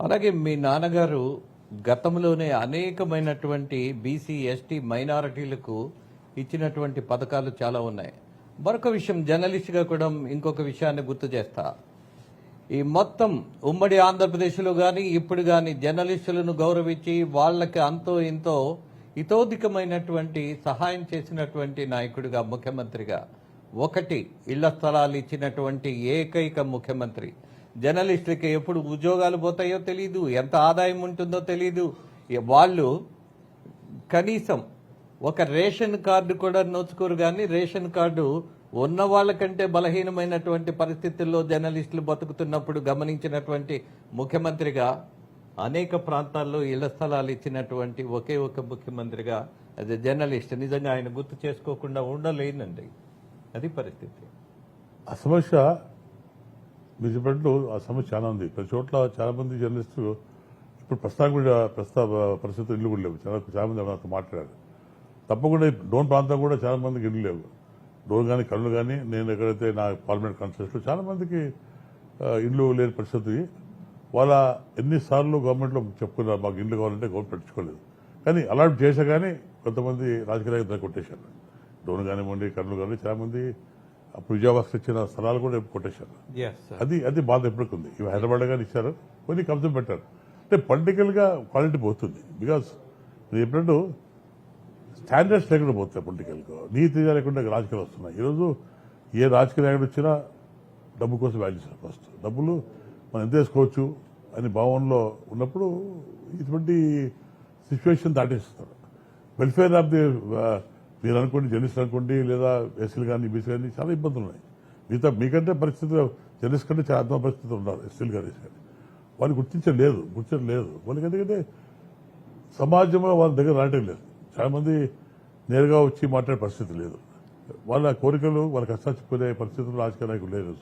అలాగే మీ నాన్నగారు గతంలోనే అనేకమైనటువంటి బీసీ ఎస్టీ మైనారిటీలకు ఇచ్చినటువంటి పథకాలు చాలా ఉన్నాయి. మరొక విషయం జర్నలిస్ట్గా కూడా ఇంకొక విషయాన్ని గుర్తు చేస్తా. ఈ మొత్తం ఉమ్మడి ఆంధ్రప్రదేశ్లో కానీ ఇప్పుడు కానీ జర్నలిస్టులను గౌరవించి వాళ్ళకి అంతో ఇంతో ఇతోధికమైనటువంటి సహాయం చేసినటువంటి నాయకుడిగా ముఖ్యమంత్రిగా ఒకటి ఇళ్ళ స్థలాలు ఇచ్చినటువంటి ఏకైక ముఖ్యమంత్రి. జర్నలిస్టులకి ఎప్పుడు ఉద్యోగాలు పోతాయో తెలియదు ఎంత ఆదాయం ఉంటుందో తెలియదు వాళ్ళు కనీసం ఒక రేషన్ కార్డు కూడా నోచుకోరు కానీ రేషన్ కార్డు ఉన్న వాళ్ళకంటే బలహీనమైనటువంటి పరిస్థితుల్లో జర్నలిస్టులు బతుకుతున్నప్పుడు గమనించినటువంటి ముఖ్యమంత్రిగా అనేక ప్రాంతాల్లో ఇళ్ళ స్థలాలు ఇచ్చినటువంటి ఒకే ఒక ముఖ్యమంత్రిగా యాజ్ ఎ జర్నలిస్ట్ నిజంగా ఆయన గుర్తు చేసుకోకుండా ఉండలేనండి. అది పరిస్థితి. ఆ సమస్య మీరు చెప్పినట్లు ఆ సమస్య చాలా ఉంది. ప్రతి చోట్ల చాలా మంది జర్నలిస్టులు ఇప్పుడు ప్రస్తుతం కూడా ప్రస్తుత పరిస్థితులు ఇల్లు కూడా లేవు. చాలా చాలా మంది నాతో మాట్లాడారు. తప్పకుండా డోన్ ప్రాంతం కూడా చాలా మందికి ఇల్లు లేవు. డోన్ కానీ కళ్ళు కానీ నేను ఎక్కడైతే నా పార్లమెంట్ కాన్స్టిట్యూన్స్లో చాలా మందికి ఇల్లు లేని పరిస్థితి వాళ్ళ ఎన్నిసార్లు గవర్నమెంట్లో చెప్పుకున్నారు మాకు ఇల్లు కావాలంటే గవర్నమెంట్ పెట్టుకోలేదు కానీ అలాట్ చేసా కానీ కొంతమంది రాజకీయ నాయకులు కొట్టేశారు. డోన్ కానివ్వండి కర్నూలు కానీ చాలామంది అప్పుడు విజయవాడకి ఇచ్చిన స్థలాలు కూడా కొట్టేశారు. అది అది బాధ ఎప్పటికి ఉంది ఇవి హైదరాబాద్ గాని ఇచ్చారు కొన్ని కబ్జం పెట్టారు. అంటే పొలిటికల్గా క్వాలిటీ పోతుంది. బికాస్ నేను చెప్పినట్టు స్టాండర్డ్స్ లేకుండా పోతాయి పొలిటికల్గా నీతి లేకుండా రాజకీయాలు వస్తున్నాయి. ఈరోజు ఏ రాజకీయ నాయకుడు వచ్చినా డబ్బు కోసం వాల్యూస్ ఫస్ట్ డబ్బులు మనం ఎంత వేసుకోవచ్చు అని భావనలో ఉన్నప్పుడు ఇటువంటి సిచ్యువేషన్ దాటేస్తారు. వెల్ఫేర్ ఆఫ్ ది మీరు అనుకోండి జర్నలిస్ట్ అనుకోండి లేదా ఎస్సీలు కానీ బీసీ కానీ చాలా ఇబ్బందులు ఉన్నాయి మిగతా మీకంటే పరిస్థితి జర్నలిస్ట్ కంటే చాలా అర్థం పరిస్థితులు ఉండాలి ఎస్సీలు కానీ ఎస్సీ కానీ. వాళ్ళు గుర్తించలేదు గుర్తించలేదు వాళ్ళకి ఎందుకంటే సమాజంలో వాళ్ళ దగ్గర రావటం లేదు. చాలా మంది నేరుగా వచ్చి మాట్లాడే పరిస్థితి లేదు. వాళ్ళ కోరికలు వాళ్ళ కష్టాలు చెప్పుకునే పరిస్థితులు రాజకీయ నాయకులు లేదు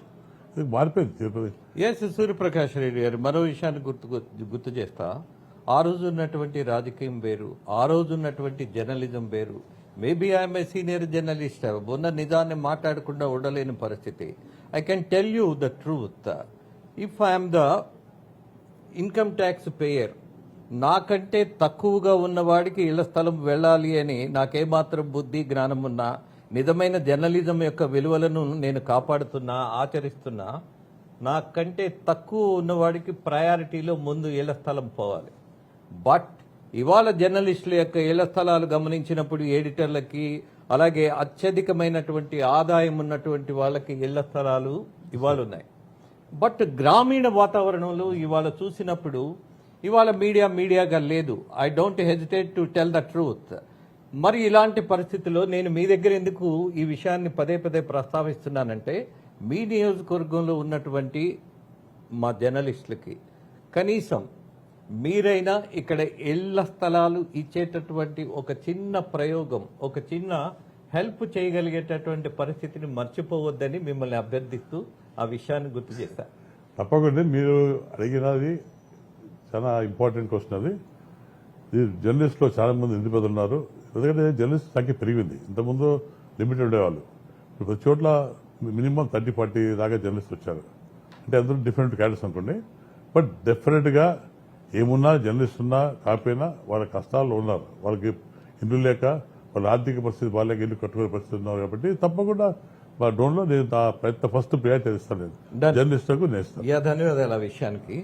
ఇది మారిపోయింది తిరుపతి ఎస్ సూర్యప్రకాష్ రెడ్డి గారు మరో విషయాన్ని గుర్తు గుర్తు చేస్తా. ఆ రోజు ఉన్నటువంటి రాజకీయం వేరు ఆ రోజు ఉన్నటువంటి జర్నలిజం వేరు. Maybe I'm a senior journalist ఉన్న నిజాన్ని మాట్లాడకుండా ఉండలేని పరిస్థితి. I can tell you the truth if I'm the income tax payer నాకంటే తక్కువగా ఉన్నవాడికి ఇళ్ళ స్థలం వెళ్ళాలి అని నాకేమాత్రం బుద్ధి జ్ఞానం ఉన్నా నిజమైన జర్నలిజం యొక్క విలువలను నేను కాపాడుతున్నా ఆచరిస్తున్నా నాకంటే తక్కువ ఉన్నవాడికి ప్రయారిటీలో ముందు ఇళ్ళ స్థలం పోవాలి. బట్ ఇవాళ జర్నలిస్టుల యొక్క ఇళ్ళ స్థలాలు గమనించినప్పుడు ఎడిటర్లకి అలాగే అత్యధికమైనటువంటి ఆదాయం ఉన్నటువంటి వాళ్ళకి ఇళ్ళ స్థలాలు ఇవాళ ఉన్నాయి. బట్ గ్రామీణ వాతావరణంలో ఇవాళ చూసినప్పుడు ఇవాళ మీడియా మీడియాగా లేదు. I don't hesitate to tell the truth మరి ఇలాంటి పరిస్థితుల్లో నేను మీ దగ్గర ఎందుకు ఈ విషయాన్ని పదే పదే ప్రస్తావిస్తున్నానంటే మీ నియోజకవర్గంలో ఉన్నటువంటి మా జర్నలిస్టులకి. కనీసం మీరైనా ఇక్కడ ఇళ్ళ స్థలాలు ఇచ్చేటటువంటి ఒక చిన్న ప్రయోగం ఒక చిన్న హెల్ప్ చేయగలిగేటటువంటి పరిస్థితిని మర్చిపోవద్దని మిమ్మల్ని అభ్యర్థిస్తూ ఆ విషయాన్ని గుర్తు చేశా తప్పకుండా మీరు అడిగినది చాలా ఇంపార్టెంట్ క్వశ్చన్ అది. ఇది జర్నలిస్ట్లో చాలామంది మంది ఉన్నారు. ఎందుకంటే జర్నలిస్ట్ సంఖ్య పెరిగింది. ఇంతకుముందు లిమిటెడ్ ఉండేవాళ్ళు. ఇప్పుడు ప్రతి చోట్ల మినిమం థర్టీ ఫార్టీ దాకా జర్నలిస్ట్ వచ్చారు. అంటే అందరూ డిఫరెంట్ క్యాడర్స్ అనుకోండి. బట్ డెఫినెట్గా ఏమున్నా జర్నలిస్ట్ ఉన్నా కాకపోయినా వాళ్ళ కష్టాల్లో ఉన్నారు. వాళ్ళకి ఇల్లు లేక వాళ్ళ ఆర్థిక పరిస్థితి వాళ్ళకి ఇల్లు కట్టుకునే పరిస్థితి ఉన్నారు కాబట్టి తప్పకుండా మా డ్రోన్లో నేను నా ప్రయత్నం ఫస్ట్ ప్రయారిటీ ఇస్తాను నేను. జర్నలిస్టులకు నేస్తాను. ధన్యవాదాలు ఆ విషయానికి.